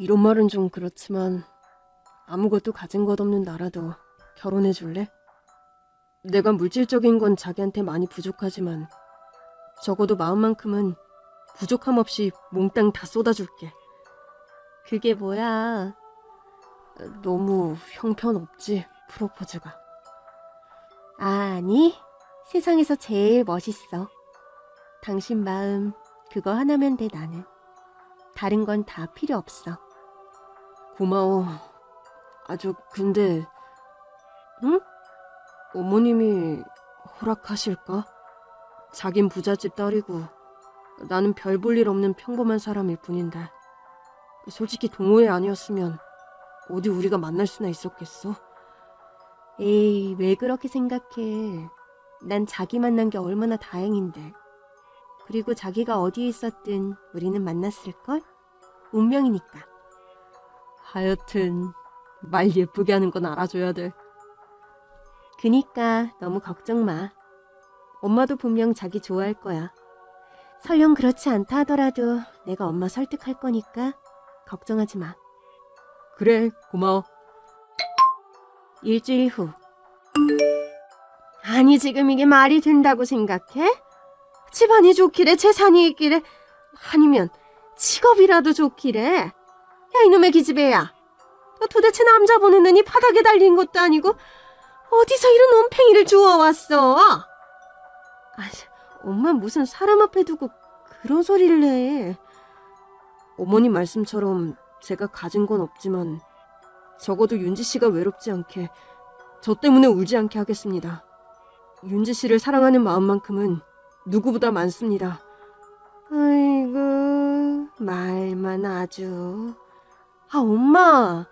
이런 말은 좀 그렇지만 아무것도 가진 것 없는 나라도 결혼해 줄래? 내가 물질적인 건 자기한테 많이 부족하지만 적어도 마음만큼은 부족함 없이 몽땅 다 쏟아줄게. 그게 뭐야? 너무 형편없지, 프로포즈가. 아니, 세상에서 제일 멋있어. 당신 마음, 그거 하나면 돼, 나는. 다른 건 다 필요 없어. 고마워. 아주, 근데, 응? 어머님이 허락하실까? 자긴 부잣집 딸이고, 나는 별 볼 일 없는 평범한 사람일 뿐인데. 솔직히 동호회 아니었으면, 어디 우리가 만날 수나 있었겠어? 에이, 왜 그렇게 생각해. 난 자기 만난 게 얼마나 다행인데. 그리고 자기가 어디에 있었든 우리는 만났을걸? 운명이니까. 하여튼, 말 예쁘게 하는 건 알아줘야 돼. 그니까 너무 걱정 마. 엄마도 분명 자기 좋아할 거야. 설령 그렇지 않다 하더라도 내가 엄마 설득할 거니까 걱정하지 마. 그래, 고마워. 일주일 후. 아니, 지금 이게 말이 된다고 생각해? 집안이 좋기래, 재산이 있기래, 아니면 직업이라도 좋기래. 야, 이놈의 기집애야. 너 도대체 남자 보는 눈이 바닥에 달린 것도 아니고, 어디서 이런 온팽이를 주워왔어? 아, 엄마 무슨 사람 앞에 두고 그런 소리를 해. 어머님 말씀처럼 제가 가진 건 없지만 적어도 윤지 씨가 외롭지 않게 저 때문에 울지 않게 하겠습니다. 윤지 씨를 사랑하는 마음만큼은 누구보다 많습니다. 아이고 말만 아주. 아 엄마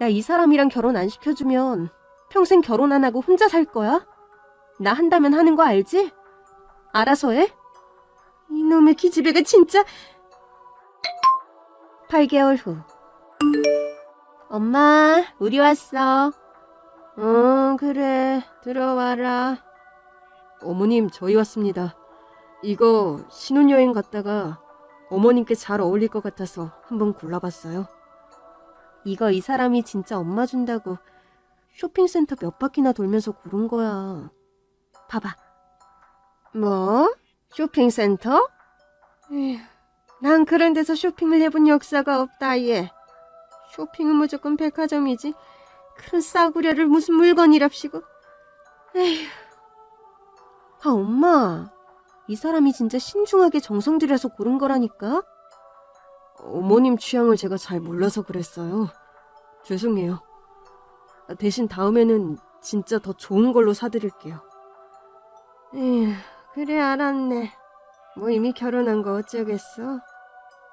나 이 사람이랑 결혼 안 시켜주면 평생 결혼 안 하고 혼자 살 거야? 나 한다면 하는 거 알지? 알아서 해. 이놈의 기집애가 진짜 8개월 후 엄마, 우리 왔어. 응, 그래. 들어와라. 어머님, 저희 왔습니다. 이거 신혼여행 갔다가 어머님께 잘 어울릴 것 같아서 한번 골라봤어요. 이거 이 사람이 진짜 엄마 준다고 쇼핑센터 몇 바퀴나 돌면서 고른 거야. 봐봐. 뭐? 쇼핑센터? 에휴, 난 그런 데서 쇼핑을 해본 역사가 없다, 얘. 쇼핑은 무조건 백화점이지. 그런 싸구려를 무슨 물건이랍시고. 에휴. 아, 엄마. 이 사람이 진짜 신중하게 정성 들여서 고른 거라니까? 어머님 취향을 제가 잘 몰라서 그랬어요. 죄송해요. 아, 대신 다음에는 진짜 더 좋은 걸로 사드릴게요. 에휴, 그래, 알았네. 뭐 이미 결혼한 거 어쩌겠어.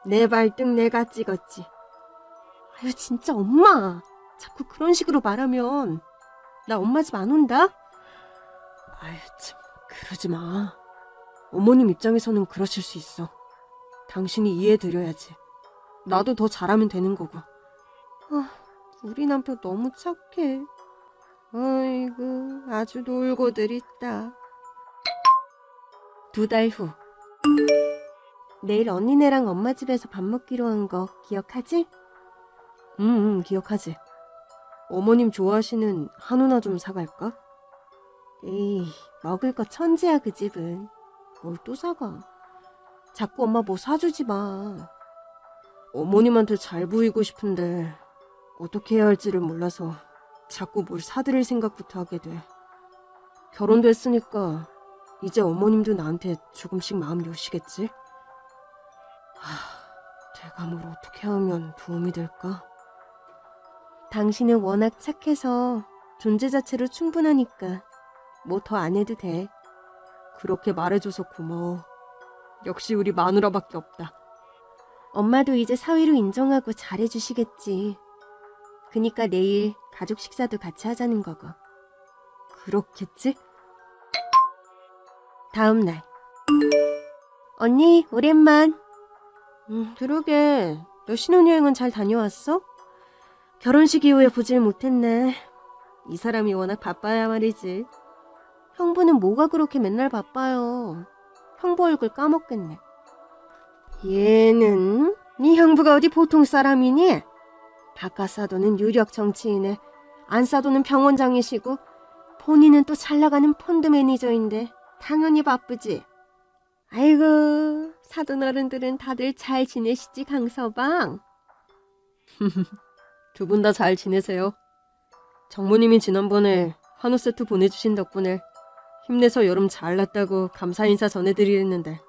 내 발등 내가 찍었지. 아유, 진짜 엄마. 자꾸 그런 식으로 말하면 나 엄마 집 안 온다? 아유, 참, 그러지 마. 어머님 입장에서는 그러실 수 있어. 당신이 이해드려야지. 나도 더 잘하면 되는 거고. 아, 우리 남편 너무 착해. 아이고, 아주 놀고 들 있다. 두 달 후. 내일 언니네랑 엄마 집에서 밥 먹기로 한 거 기억하지? 응, 응, 기억하지. 어머님 좋아하시는 한우나 좀 사갈까? 에이, 먹을 거 천지야, 그 집은. 뭘 또 사가. 자꾸 엄마 뭐 사주지 마. 어머님한테 잘 보이고 싶은데, 어떻게 해야 할지를 몰라서 자꾸 뭘 사드릴 생각부터 하게 돼. 결혼도 했으니까, 이제 어머님도 나한테 조금씩 마음 여시겠지? 하, 내가 뭘 어떻게 하면 도움이 될까? 당신은 워낙 착해서 존재 자체로 충분하니까 뭐 더 안 해도 돼. 그렇게 말해줘서 고마워. 역시 우리 마누라밖에 없다. 엄마도 이제 사위로 인정하고 잘해주시겠지. 그니까 내일 가족 식사도 같이 하자는 거고. 그렇겠지? 다음 날. 언니, 오랜만. 음, 그러게. 너 신혼여행은 잘 다녀왔어? 결혼식 이후에 보질 못했네. 이 사람이 워낙 바빠야 말이지. 형부는 뭐가 그렇게 맨날 바빠요. 형부 얼굴 까먹겠네. 얘는 네 형부가 어디 보통 사람이니? 바깥 사도는 유력 정치인에 안 사도는 병원장이시고 본인은 또 잘 나가는 펀드 매니저인데 당연히 바쁘지. 아이고 사돈 어른들은 다들 잘 지내시지 강서방? 두 분 다 잘 지내세요. 장모님이 지난번에 한우 세트 보내주신 덕분에 힘내서 여름 잘 났다고 감사 인사 전해드리랬는데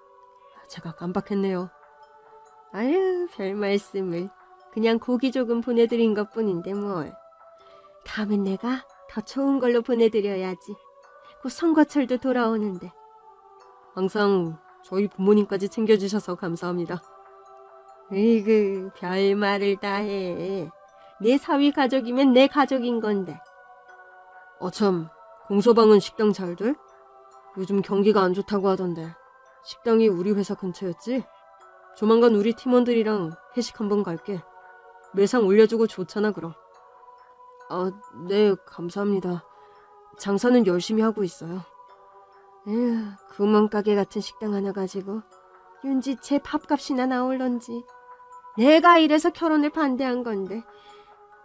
제가 깜빡했네요. 아유 별 말씀을 그냥 고기 조금 보내드린 것 뿐인데 뭘. 다음엔 내가 더 좋은 걸로 보내드려야지. 곧 선거철도 돌아오는데. 항상 저희 부모님까지 챙겨주셔서 감사합니다. 으이그 별 말을 다 해. 내 사위 가족이면 내 가족인 건데. 어참 공서방은 식당 잘 돼? 요즘 경기가 안 좋다고 하던데 식당이 우리 회사 근처였지? 조만간 우리 팀원들이랑 회식 한번 갈게. 매상 올려주고 좋잖아 그럼. 아, 네 감사합니다. 장사는 열심히 하고 있어요. 에휴, 구멍가게 같은 식당 하나 가지고 윤지채 밥값이나 나올런지. 내가 이래서 결혼을 반대한 건데.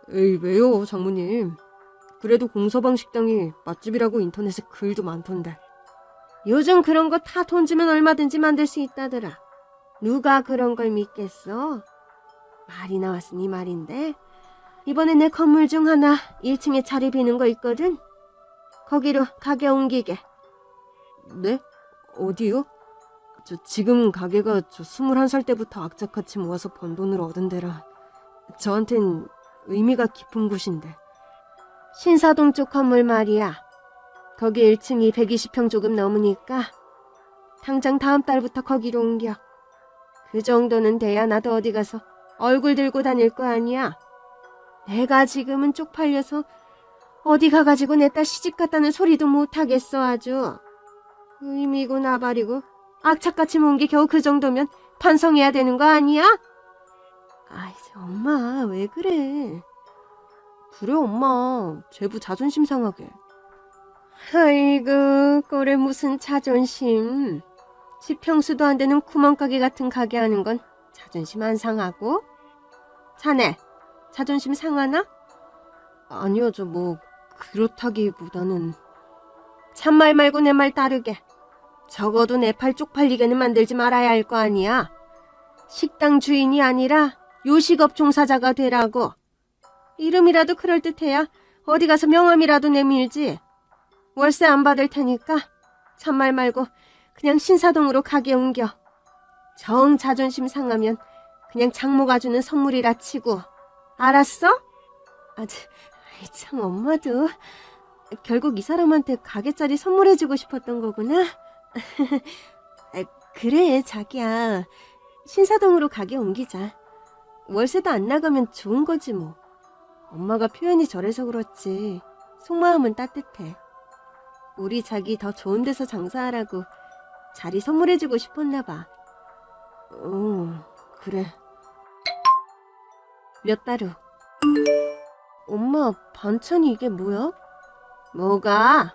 에이, 왜요, 장모님? 그래도 공서방 식당이 맛집이라고 인터넷에 글도 많던데. 요즘 그런 거 다 돈 주면 얼마든지 만들 수 있다더라. 누가 그런 걸 믿겠어? 말이 나왔으니 말인데. 이번에 내 건물 중 하나 1층에 자리 비는 거 있거든? 거기로 가게 옮기게. 네? 어디요? 저 지금 가게가 저 21살 때부터 악착같이 모아서 번 돈으로 얻은 데라 저한텐 의미가 깊은 곳인데 신사동 쪽 건물 말이야 거기 1층이 120평 조금 넘으니까 당장 다음 달부터 거기로 옮겨 그 정도는 돼야 나도 어디 가서 얼굴 들고 다닐 거 아니야 내가 지금은 쪽팔려서 어디 가가지고 내 딸 시집 갔다는 소리도 못하겠어 아주 의미고 나발이고 악착같이 모은 게 겨우 그 정도면 반성해야 되는 거 아니야? 아이, 엄마, 왜 그래? 그래, 엄마. 제부 자존심 상하게. 아이고, 꼴에 무슨 자존심. 지평수도 안 되는 구멍가게 같은 가게 하는 건 자존심 안 상하고? 자네, 자존심 상하나? 아니요, 저 뭐, 그렇다기보다는. 참말 말고 내 말 따르게. 적어도 내 팔 쪽팔리게는 만들지 말아야 할 거 아니야. 식당 주인이 아니라 요식업 종사자가 되라고. 이름이라도 그럴듯해야 어디 가서 명함이라도 내밀지. 월세 안 받을 테니까 참말 말고 그냥 신사동으로 가게 옮겨. 정 자존심 상하면 그냥 장모가 주는 선물이라 치고. 알았어? 아, 참, 아이, 참 엄마도 결국 이 사람한테 가게짜리 선물해주고 싶었던 거구나. 아, 그래, 자기야. 신사동으로 가게 옮기자. 월세도 안 나가면 좋은 거지 뭐. 엄마가 표현이 저래서 그렇지. 속마음은 따뜻해. 우리 자기 더 좋은 데서 장사하라고 자리 선물해주고 싶었나 봐. 어, 그래. 몇 달 후. 엄마, 반찬이 이게 뭐야? 뭐가?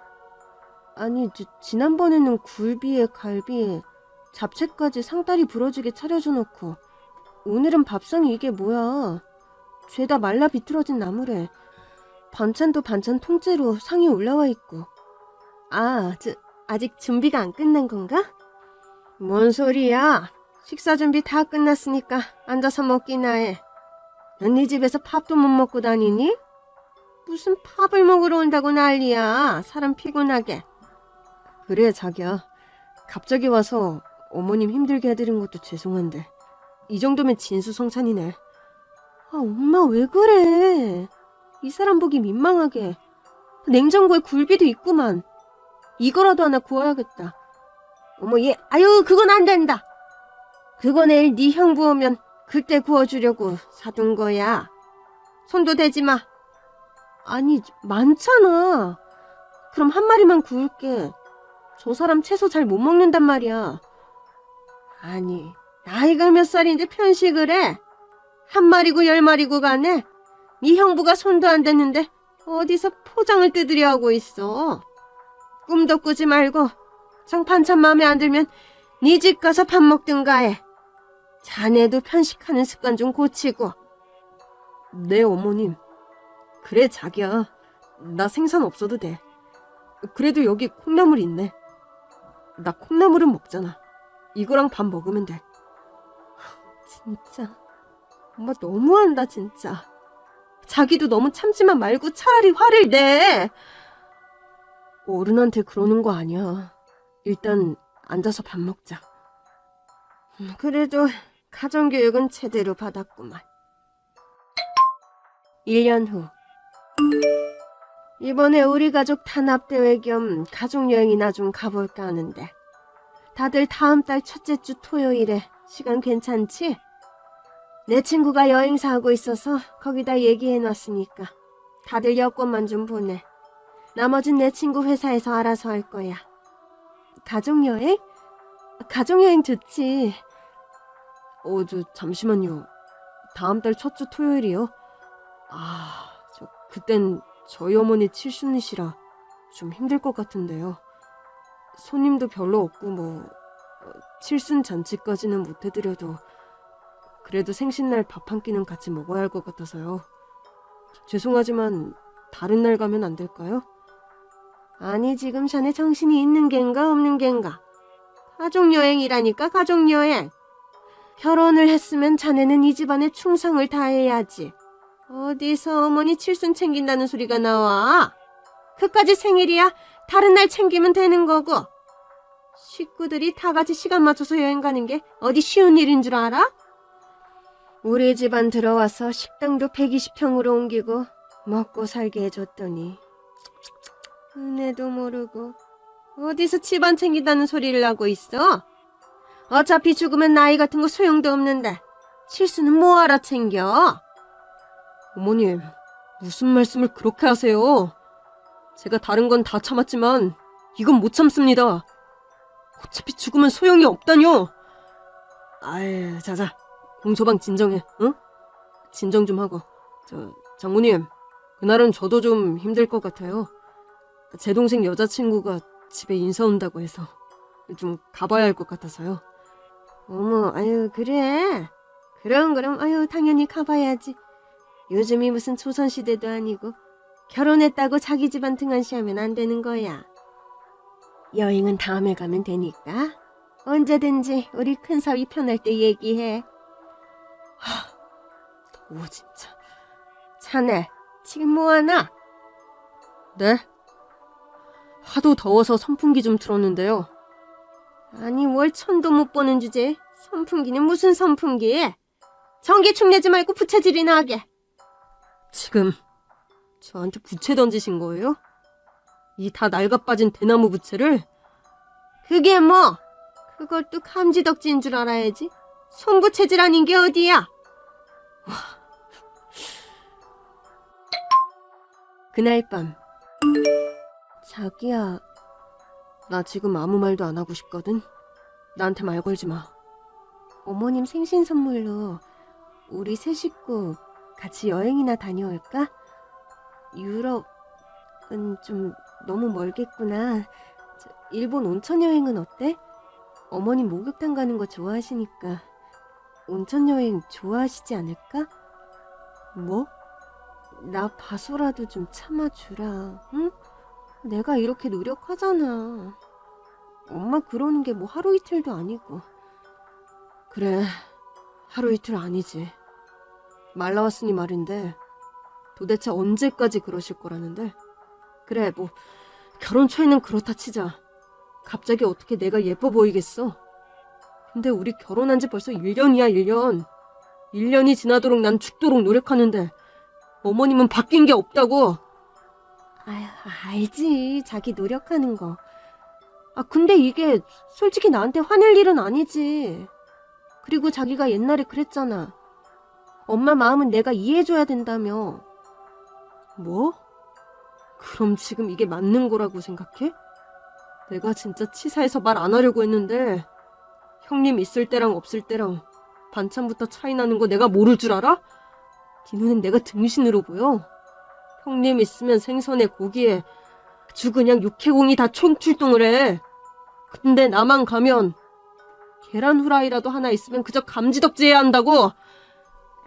아니, 저, 지난번에는 굴비에 갈비에 잡채까지 상다리 부러지게 차려줘 놓고 오늘은 밥상이 이게 뭐야? 죄다 말라 비틀어진 나물에 반찬도 반찬 통째로 상이 올라와 있고 아, 저, 아직 준비가 안 끝난 건가? 뭔 소리야? 식사 준비 다 끝났으니까 앉아서 먹기나 해. 넌네 집에서 밥도 못 먹고 다니니? 무슨 팝을 먹으러 온다고 난리야. 사람 피곤하게. 그래, 자기야. 갑자기 와서 어머님 힘들게 해드린 것도 죄송한데. 이 정도면 진수성찬이네. 아, 엄마 왜 그래? 이 사람 보기 민망하게. 냉장고에 굴비도 있구만. 이거라도 하나 구워야겠다. 어머, 얘, 아유, 그건 안 된다. 그거 내일 네 형부 오면 그때 구워주려고 사둔 거야. 손도 대지 마. 아니, 많잖아. 그럼 한 마리만 구울게. 저 사람 채소 잘 못 먹는단 말이야. 아니, 나이가 몇 살인데 편식을 해? 한 마리고 열 마리고 가네? 네 형부가 손도 안 댔는데 어디서 포장을 뜯으려 하고 있어. 꿈도 꾸지 말고 정 반찬 마음에 안 들면 네 집 가서 밥 먹든가 해. 자네도 편식하는 습관 좀 고치고. 네, 어머님. 그래, 자기야. 나 생선 없어도 돼. 그래도 여기 콩나물 있네. 나 콩나물은 먹잖아. 이거랑 밥 먹으면 돼. 진짜. 엄마 너무한다, 진짜. 자기도 너무 참지만 말고 차라리 화를 내. 어른한테 그러는 거 아니야. 일단 앉아서 밥 먹자. 음, 그래도 가정교육은 제대로 받았구만. 1년 후. 이번에 우리 가족 탄압대회 겸 가족여행이나 좀 가볼까 하는데. 다들 다음 달 첫째 주 토요일에 시간 괜찮지? 내 친구가 여행사 하고 있어서 거기다 얘기해놨으니까 다들 여권만 좀 보내. 나머진 내 친구 회사에서 알아서 할 거야. 가족여행? 가족여행 좋지. 어, 저, 잠시만요. 다음 달 첫 주 토요일이요? 아, 저, 그땐 저희 어머니 칠순이시라 좀 힘들 것 같은데요. 손님도 별로 없고, 뭐, 어, 칠순 잔치까지는 못 해드려도, 그래도 생신날 밥 한 끼는 같이 먹어야 할 것 같아서요. 죄송하지만, 다른 날 가면 안 될까요? 아니, 지금 자네 정신이 있는 겐가, 없는 겐가? 가족여행이라니까, 가족여행. 결혼을 했으면 자네는 이 집안에 충성을 다해야지. 어디서 어머니 칠순 챙긴다는 소리가 나와? 그까지 생일이야 다른 날 챙기면 되는 거고. 식구들이 다 같이 시간 맞춰서 여행 가는 게 어디 쉬운 일인 줄 알아? 우리 집안 들어와서 식당도 120평으로 옮기고 먹고 살게 해줬더니 은혜도 모르고 어디서 집안 챙긴다는 소리를 하고 있어? 어차피 죽으면 나이 같은 거 소용도 없는데 칠수는 뭐하러 챙겨? 어머님, 무슨 말씀을 그렇게 하세요? 제가 다른 건 다 참았지만 이건 못 참습니다. 어차피 죽으면 소용이 없다뇨. 아유, 자자, 공소방 진정해, 응? 진정 좀 하고. 저, 장모님, 그날은 저도 좀 힘들 것 같아요. 제 동생 여자친구가 집에 인사 온다고 해서 좀 가봐야 할 것 같아서요. 어머, 아유, 그래. 그럼, 그럼, 아유, 당연히 가봐야지. 요즘이 무슨 조선시대도 아니고, 결혼했다고 자기 집안 등한시하면 안 되는 거야. 여행은 다음에 가면 되니까, 언제든지 우리 큰 사위 편할 때 얘기해. 하, 더워, 진짜. 자네, 지금 뭐하나? 네? 하도 더워서 선풍기 좀 틀었는데요. 아니 뭘 천도 못 보는 주제. 선풍기는 무슨 선풍기? 전기충 내지 말고 부채질이나 하게. 지금 저한테 부채 던지신 거예요? 이 다 낡아 빠진 대나무 부채를? 그게 뭐? 그걸 또 감지덕지인 줄 알아야지. 손부채질 아닌 게 어디야? 그날 밤 자기야 나 지금 아무 말도 안 하고 싶거든. 나한테 말 걸지 마. 어머님 생신 선물로 우리 세 식구 같이 여행이나 다녀올까? 유럽은 좀 너무 멀겠구나. 저, 일본 온천 여행은 어때? 어머님 목욕탕 가는 거 좋아하시니까 온천 여행 좋아하시지 않을까? 뭐? 나 봐서라도 좀 참아주라, 응? 내가 이렇게 노력하잖아. 엄마 그러는 게 뭐 하루 이틀도 아니고. 그래, 하루 이틀 아니지. 말 나왔으니 말인데, 도대체 언제까지 그러실 거라는데? 그래, 뭐, 결혼 초에는 그렇다 치자. 갑자기 어떻게 내가 예뻐 보이겠어? 근데 우리 결혼한 지 벌써 1년이야, 1년. 1년이 지나도록 난 죽도록 노력하는데, 어머님은 바뀐 게 없다고. 아휴, 알지. 자기 노력하는 거. 아, 근데 이게 솔직히 나한테 화낼 일은 아니지. 그리고 자기가 옛날에 그랬잖아. 엄마 마음은 내가 이해해줘야 된다며. 뭐? 그럼 지금 이게 맞는 거라고 생각해? 내가 진짜 치사해서 말 안 하려고 했는데, 형님 있을 때랑 없을 때랑 반찬부터 차이 나는 거 내가 모를 줄 알아? 네 눈엔 내가 등신으로 보여. 형님 있으면 생선에 고기에 주 그냥 육해공이 다 총출동을 해. 근데 나만 가면 계란 후라이라도 하나 있으면 그저 감지덕지해야 한다고.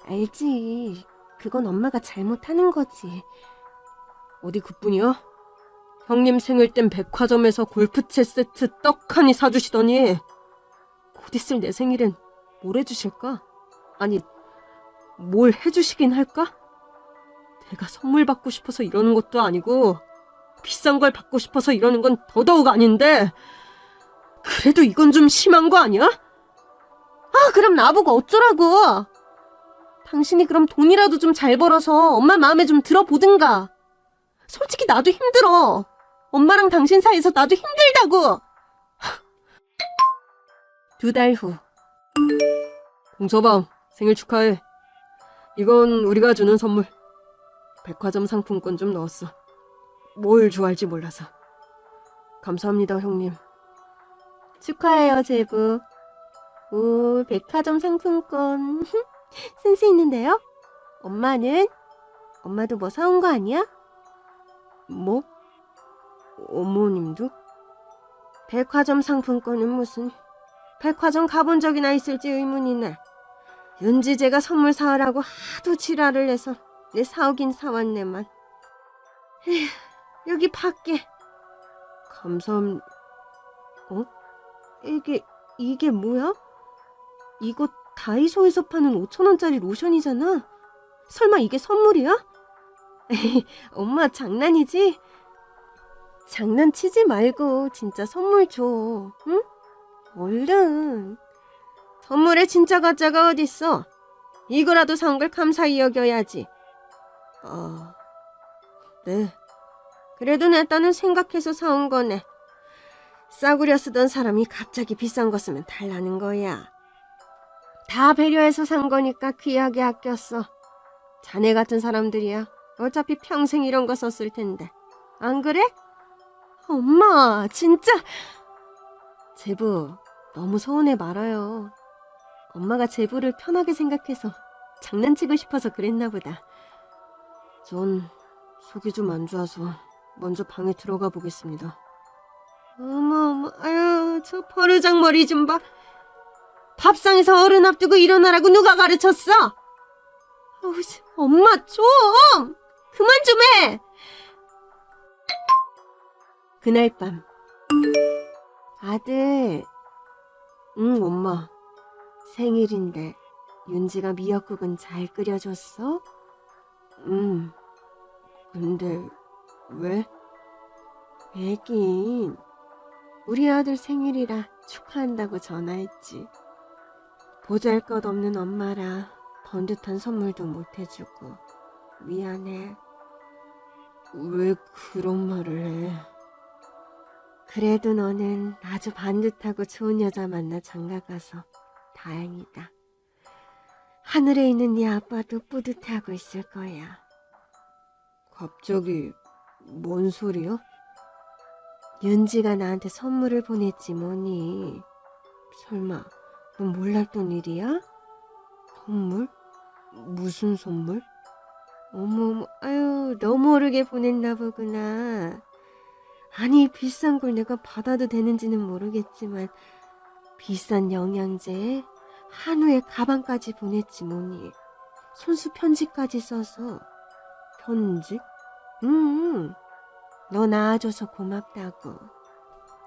알지. 그건 엄마가 잘못하는 거지. 어디 그뿐이야? 형님 생일 땐 백화점에서 골프채 세트 떡하니 사주시더니 곧 있을 내 생일엔 뭘 해주실까? 아니 뭘 해주시긴 할까? 내가 선물 받고 싶어서 이러는 것도 아니고 비싼 걸 받고 싶어서 이러는 건 더더욱 아닌데 그래도 이건 좀 심한 거 아니야? 아 그럼 나보고 어쩌라고 당신이 그럼 돈이라도 좀 잘 벌어서 엄마 마음에 좀 들어보든가 솔직히 나도 힘들어. 엄마랑 당신 사이에서 나도 힘들다고. 두 달 후. 공서방, 생일 축하해. 이건 우리가 주는 선물. 백화점 상품권 좀 넣었어. 뭘 좋아할지 몰라서. 감사합니다, 형님. 축하해요, 제부. 오, 백화점 상품권. 센스 있는데요? 엄마는? 엄마도 뭐 사온 거 아니야? 뭐? 어머님도? 백화점 상품권은 무슨 백화점 가본 적이나 있을지 의문이네. 윤지재가 선물 사오라고 하도 지랄을 해서 내 사오긴 사왔네만. 에휴, 여기 밖에 감사합니다. 어? 이게 이게 뭐야? 이거 다이소에서 파는 5천 원짜리 로션이잖아. 설마 이게 선물이야? 에이, 엄마 장난이지? 장난치지 말고 진짜 선물 줘. 응? 얼른. 선물에 진짜 가짜가 어딨어? 이거라도 사온 걸 감사히 여겨야지. 아, 네. 그래도 내 딴은 생각해서 사온 거네. 싸구려 쓰던 사람이 갑자기 비싼 거 쓰면 달라는 거야. 다 배려해서 산 거니까 귀하게 아꼈어. 자네 같은 사람들이야. 어차피 평생 이런 거 썼을 텐데. 안 그래? 엄마, 진짜. 제부, 너무 서운해 말아요. 엄마가 제부를 편하게 생각해서 장난치고 싶어서 그랬나 보다. 전 속이 좀 안 좋아서 먼저 방에 들어가 보겠습니다. 어머, 어머, 아유, 저 버르장 머리 좀 봐. 밥상에서 어른 앞두고 일어나라고 누가 가르쳤어? 어우, 씨, 엄마 좀! 그만 좀 해! 그날 밤. 아들, 응, 엄마. 생일인데, 윤지가 미역국은 잘 끓여줬어? 음, 근데 왜? 왜긴 우리 아들 생일이라 축하한다고 전화했지. 보잘것없는 엄마라 번듯한 선물도 못 해주고 미안해. 왜 그런 말을 해? 그래도 너는 아주 반듯하고 좋은 여자 만나 장가가서 다행이다. 하늘에 있는 네 아빠도 뿌듯해하고 있을 거야. 갑자기 뭔 소리야? 윤지가 나한테 선물을 보냈지 뭐니. 설마 넌 몰랐던 일이야? 선물? 무슨 선물? 어머, 아유, 너 모르게 보냈나 보구나. 아니, 비싼 걸 내가 받아도 되는지는 모르겠지만, 비싼 영양제에 한우에 가방까지 보냈지 뭐니. 손수 편지까지 써서. 편지? 응, 너 낳아줘서 고맙다고.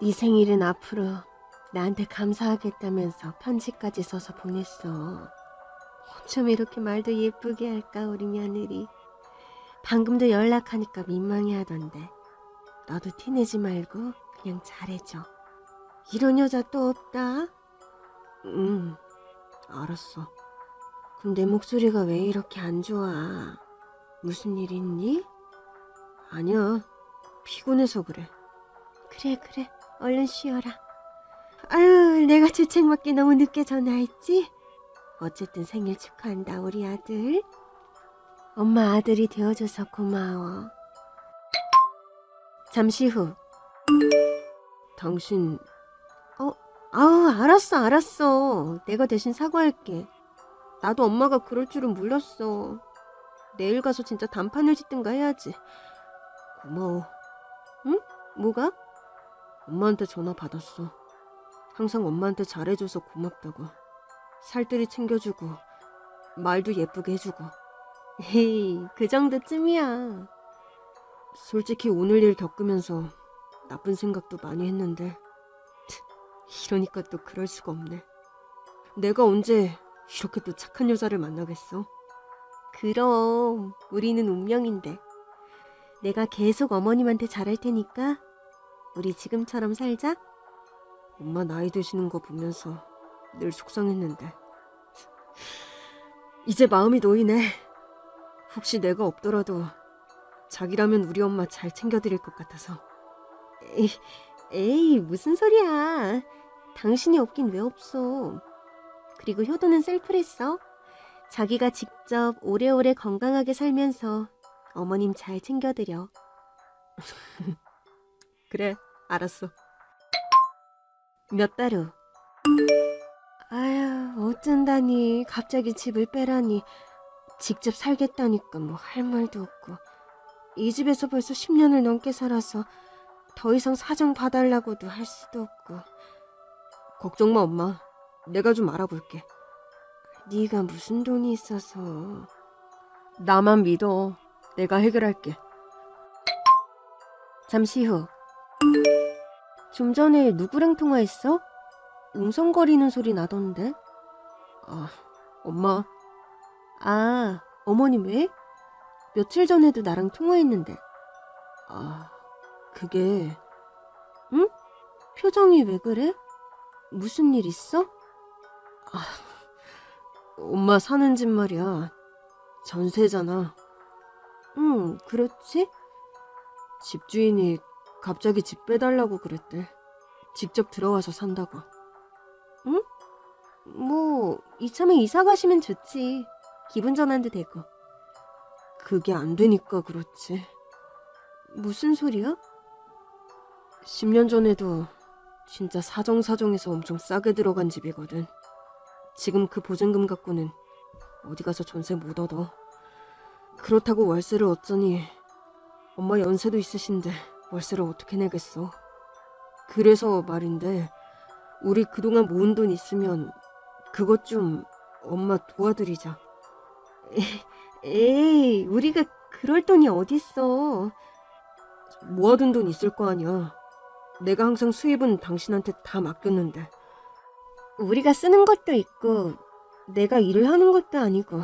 네 생일은 앞으로 나한테 감사하겠다면서 편지까지 써서 보냈어. 어쩜 이렇게 말도 예쁘게 할까, 우리 며느리. 방금도 연락하니까 민망해 하던데. 너도 티내지 말고 그냥 잘해줘. 이런 여자 또 없다? 응, 알았어. 근데 목소리가 왜 이렇게 안 좋아? 무슨 일 있니? 아니야, 피곤해서 그래. 그래 그래. 얼른 쉬어라. 아유 내가 주책맞게 너무 늦게 전화했지? 어쨌든 생일 축하한다 우리 아들. 엄마 아들이 되어줘서 고마워. 잠시 후. 당신 어, 아우 알았어 알았어. 내가 대신 사과할게. 나도 엄마가 그럴 줄은 몰랐어. 내일 가서 진짜 단판을 짓든가 해야지 고마워. 뭐가? 엄마한테 전화 받았어. 항상 엄마한테 잘해줘서 고맙다고. 살뜰히 챙겨주고, 말도 예쁘게 해주고. 에이, 그 정도쯤이야. 솔직히 오늘 일 겪으면서 나쁜 생각도 많이 했는데, 이러니까 또 그럴 수가 없네. 내가 언제 이렇게 또 착한 여자를 만나겠어? 그럼 우리는 운명인데. 내가 계속 어머님한테 잘할 테니까 우리 지금처럼 살자. 엄마 나이 드시는 거 보면서 늘 속상했는데. 이제 마음이 놓이네. 혹시 내가 없더라도 자기라면 우리 엄마 잘 챙겨드릴 것 같아서. 에이, 에이, 무슨 소리야. 당신이 없긴 왜 없어. 그리고 효도는 셀프랬어. 자기가 직접 오래오래 건강하게 살면서 어머님 잘 챙겨드려. 그래, 알았어. 몇 달 후. 아휴, 어쩐다니. 갑자기 집을 빼라니. 직접 살겠다니까 뭐 할 말도 없고. 이 집에서 벌써 10년을 넘게 살아서 더 이상 사정 봐달라고도 할 수도 없고. 걱정 마, 엄마. 내가 좀 알아볼게. 네가 무슨 돈이 있어서. 나만 믿어. 내가 해결할게. 잠시 후. 좀 전에 누구랑 통화했어? 웅성거리는 소리 나던데. 아, 엄마. 아, 어머님 왜? 며칠 전에도 나랑 통화했는데. 아, 그게 표정이 왜 그래? 무슨 일 있어? 엄마 사는 집 말이야. 전세잖아. 응, 그렇지? 집주인이 갑자기 집 빼달라고 그랬대. 직접 들어와서 산다고. 뭐, 이참에 이사 가시면 좋지. 기분 전환도 되고. 그게 안 되니까 그렇지. 무슨 소리야? 10년 전에도 진짜 사정사정해서 엄청 싸게 들어간 집이거든. 지금 그 보증금 갖고는 어디 가서 전세 못 얻어. 그렇다고 월세를 얻자니 엄마 연세도 있으신데 월세를 어떻게 내겠어. 그래서 말인데 우리 그동안 모은 돈 있으면 그것 좀 엄마 도와드리자. 에이, 우리가 그럴 돈이 어딨어. 모아둔 돈 있을 거 아니야. 내가 항상 수입은 당신한테 다 맡겼는데. 우리가 쓰는 것도 있고, 내가 일을 하는 것도 아니고,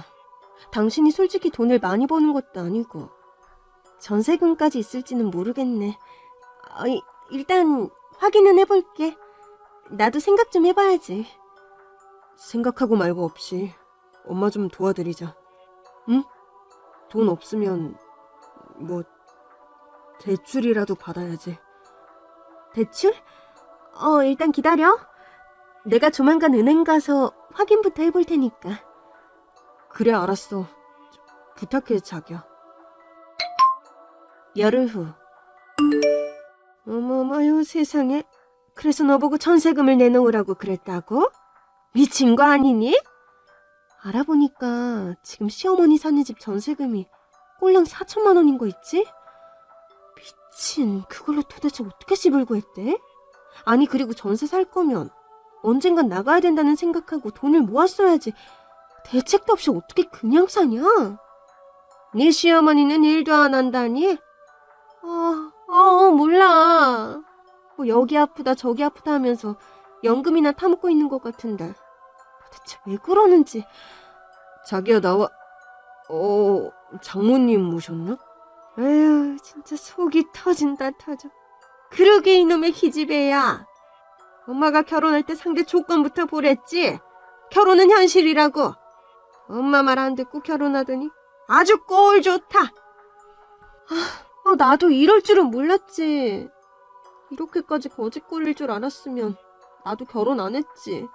당신이 솔직히 돈을 많이 버는 것도 아니고, 전세금까지 있을지는 모르겠네. 어, 이- 일단 확인은 해볼게. 나도 생각 좀 해봐야지. 생각하고 말고 없이 엄마 좀 도와드리자. 응? 돈 없으면 뭐 대출이라도 받아야지. 대출? 어, 일단 기다려. 내가 조만간 은행 가서 확인부터 해볼 테니까. 그래 알았어. 부탁해 자기야. 열흘 후. 어머머요 세상에. 그래서 너보고 전세금을 내놓으라고 그랬다고? 미친 거 아니니? 알아보니까 지금 시어머니 사는 집 전세금이 꼴랑 4천만 원인 거 있지? 미친, 그걸로 도대체 어떻게 씹을 구했대? 아니 그리고 전세 살 거면 언젠간 나가야 된다는 생각하고 돈을 모았어야지. 대책도 없이 어떻게 그냥 사냐? 네 시어머니는 일도 안 한다니? 아, 어, 몰라. 뭐 여기 아프다 저기 아프다 하면서 연금이나 타먹고 있는 것 같은데. 도대체 왜 그러는지. 자기야 나와. 어 장모님 모셨나? 에휴, 진짜 속이 터진다 터져. 그러게 이놈의 기집애야. 엄마가 결혼할 때 상대 조건부터 보랬지. 결혼은 현실이라고. 엄마 말 안 듣고 결혼하더니 아주 꼴 좋다. 아, 아, 나도 이럴 줄은 몰랐지. 이렇게까지 거짓꼴일 줄 알았으면 나도 결혼 안 했지.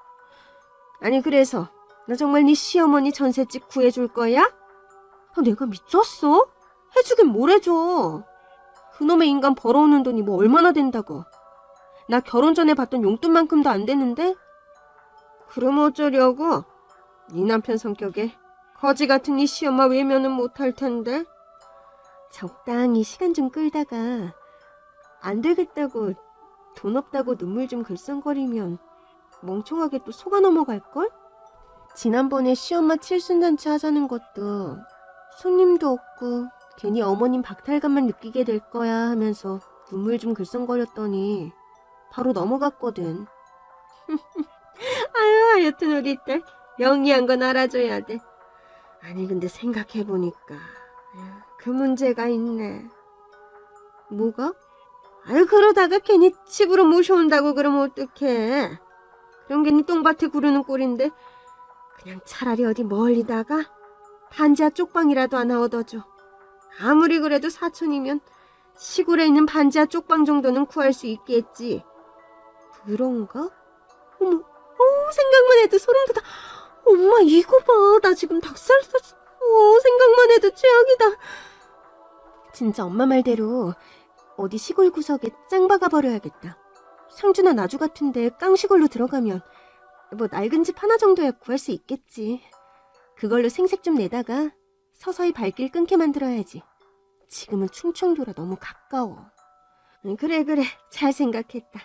아니 그래서 너 정말 네 시어머니 전셋집 구해줄 거야? 아, 내가 미쳤어? 해주긴 뭘 해줘. 그놈의 인간 벌어오는 돈이 뭐 얼마나 된다고. 나 결혼 전에 받던 용돈만큼도 안 되는데? 그럼 어쩌려고? 네 남편 성격에 거지 같은 네 시엄마 외면은 못할 텐데. 적당히 시간 좀 끌다가 안 되겠다고 돈 없다고 눈물 좀 글썽거리면 멍청하게 또 속아 넘어갈걸? 지난번에 시엄마 칠순잔치 하자는 것도 손님도 없고 괜히 어머님 박탈감만 느끼게 될 거야 하면서 눈물 좀 글썽거렸더니 바로 넘어갔거든. 아유 하여튼 우리 딸 영리한 건 알아줘야 돼. 아니 근데 생각해보니까 그 문제가 있네. 뭐가? 아유 그러다가 괜히 집으로 모셔온다고 그러면 어떡해. 그럼 괜히 똥밭에 구르는 꼴인데 그냥 차라리 어디 멀리다가 반지하 쪽방이라도 하나 얻어줘. 아무리 그래도 사촌이면 시골에 있는 반지하 쪽방 정도는 구할 수 있겠지. 그런가? 어머, 어, 생각만 해도 소름 돋아. 엄마 이거 봐, 나 지금 닭살 쐈어. 어, 생각만 해도 최악이다. 진짜 엄마 말대로 어디 시골 구석에 짱 박아버려야겠다. 상주나 나주 같은데 깡시골로 들어가면 뭐 낡은 집 하나 정도야 구할 수 있겠지. 그걸로 생색 좀 내다가 서서히 발길 끊게 만들어야지. 지금은 충청도라 너무 가까워. 응, 그래 그래 잘 생각했다.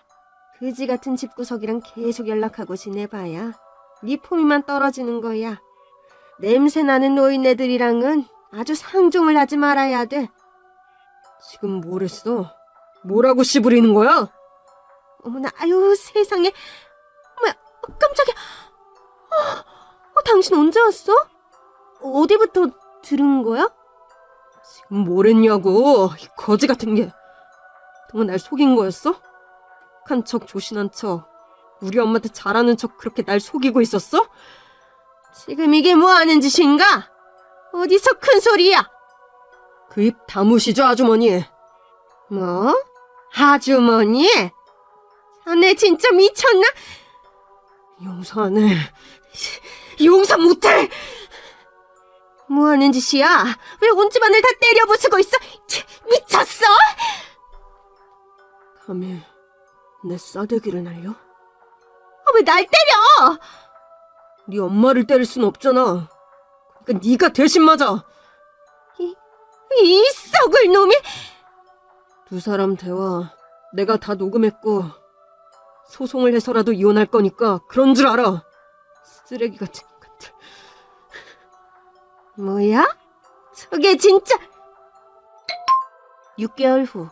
그지 같은 집구석이랑 계속 연락하고 지내봐야 네 폼이만 떨어지는 거야. 냄새 나는 노인네들이랑은 아주 상종을 하지 말아야 돼. 지금 뭘 했어? 뭐라고 씨부리는 거야? 어머나, 아유, 세상에. 어머야, 어, 깜짝이야. 어, 어, 당신 언제 왔어? 어디부터 들은 거야? 지금 뭘 했냐고 이 거지 같은 게 동안 날 속인 거였어? 한 척 조신한 척 우리 엄마한테 잘하는 척 그렇게 날 속이고 있었어? 지금 이게 뭐 하는 짓인가? 어디서 큰 소리야? 그 입 다무시죠 아주머니 뭐? 아주머니? 자네 진짜 미쳤나? 용서 안 해. 용서 못 해! 뭐 하는 짓이야? 왜 온 집안을 다 때려 부수고 있어? 치, 미쳤어? 감히 내 싸대기를 날려? 아, 왜날 때려? 네 엄마를 때릴 순 없잖아. 그러니까 네가 대신 맞아. 이 썩을 놈이! 두 사람 대화 내가 다 녹음했고 소송을 해서라도 이혼할 거니까 그런 줄 알아. 쓰레기 같은 것들. 뭐야? 저게 진짜 6개월 후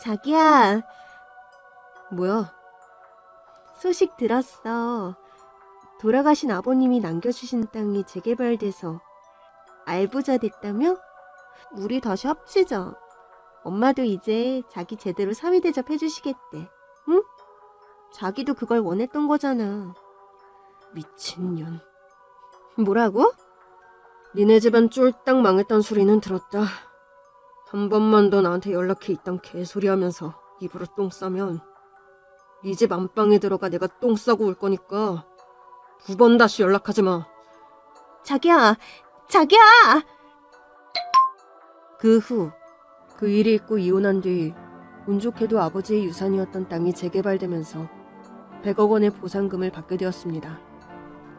자기야 뭐야? 소식 들었어 돌아가신 아버님이 남겨주신 땅이 재개발돼서 알부자 됐다며? 우리 다시 합치자 엄마도 이제 자기 제대로 사위 대접 해주시겠대 응? 자기도 그걸 원했던 거잖아 미친년. 뭐라고? 니네 집안 쫄딱 망했단 소리는 들었다. 한 번만 더 나한테 연락해 있던 개소리 하면서 입으로 똥 싸면 네집 안방에 들어가 내가 똥 싸고 올 거니까 두 번 다시 연락하지 마. 자기야 자기야 그 후, 그 일이 있고 이혼한 뒤, 운 좋게도 아버지의 유산이었던 땅이 재개발되면서 100억 원의 보상금을 받게 되었습니다.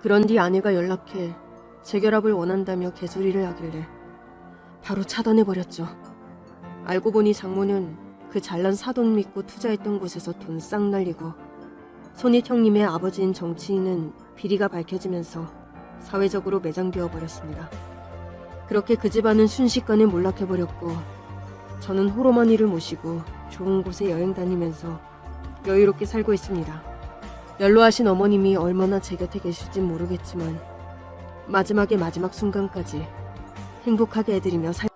그런 뒤 아내가 연락해 재결합을 원한다며 개소리를 하길래 바로 차단해버렸죠. 알고 보니 장모는 그 잘난 사돈 믿고 투자했던 곳에서 돈 싹 날리고 손익 형님의 아버지인 정치인은 비리가 밝혀지면서 사회적으로 매장되어 버렸습니다. 그렇게 그 집안은 순식간에 몰락해 버렸고 저는 호로머니를 모시고 좋은 곳에 여행 다니면서 여유롭게 살고 있습니다. 연로하신 어머님이 얼마나 제 곁에 계실진 모르겠지만 마지막의 마지막 순간까지 행복하게 해드리며 살